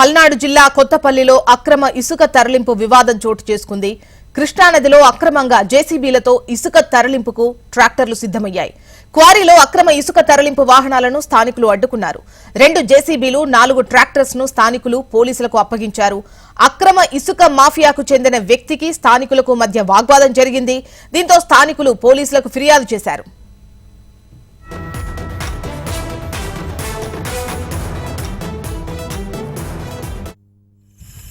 పల్నాడు జిల్లా కొత్తపల్లిలో అక్రమ ఇసుక తరలింపు వివాదం చోటు చేసుకుంది. కృష్ణానదిలో అక్రమంగా జేసీబీలతో ఇసుక తరలింపుకు ట్రాక్టర్లు సిద్దమయ్యాయి క్వారీలో అక్రమ ఇసుక తరలింపు వాహనాలను స్థానికులు అడ్డుకున్నారు. రెండు జేసీబీలు నాలుగు ట్రాక్టర్స్ను స్థానికులు పోలీసులకు అప్పగించారు. అక్రమ ఇసుక మాఫియాకు చెందిన వ్యక్తికి స్థానికులకు మధ్య వాగ్వాదం జరిగింది. దీంతో స్థానికులు పోలీసులకు ఫిర్యాదు చేశారు.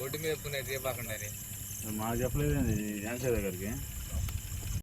రాలే మీద అంటే చూడు మాకు చెప్పలేదు యాన్సర్ దగ్గరికి.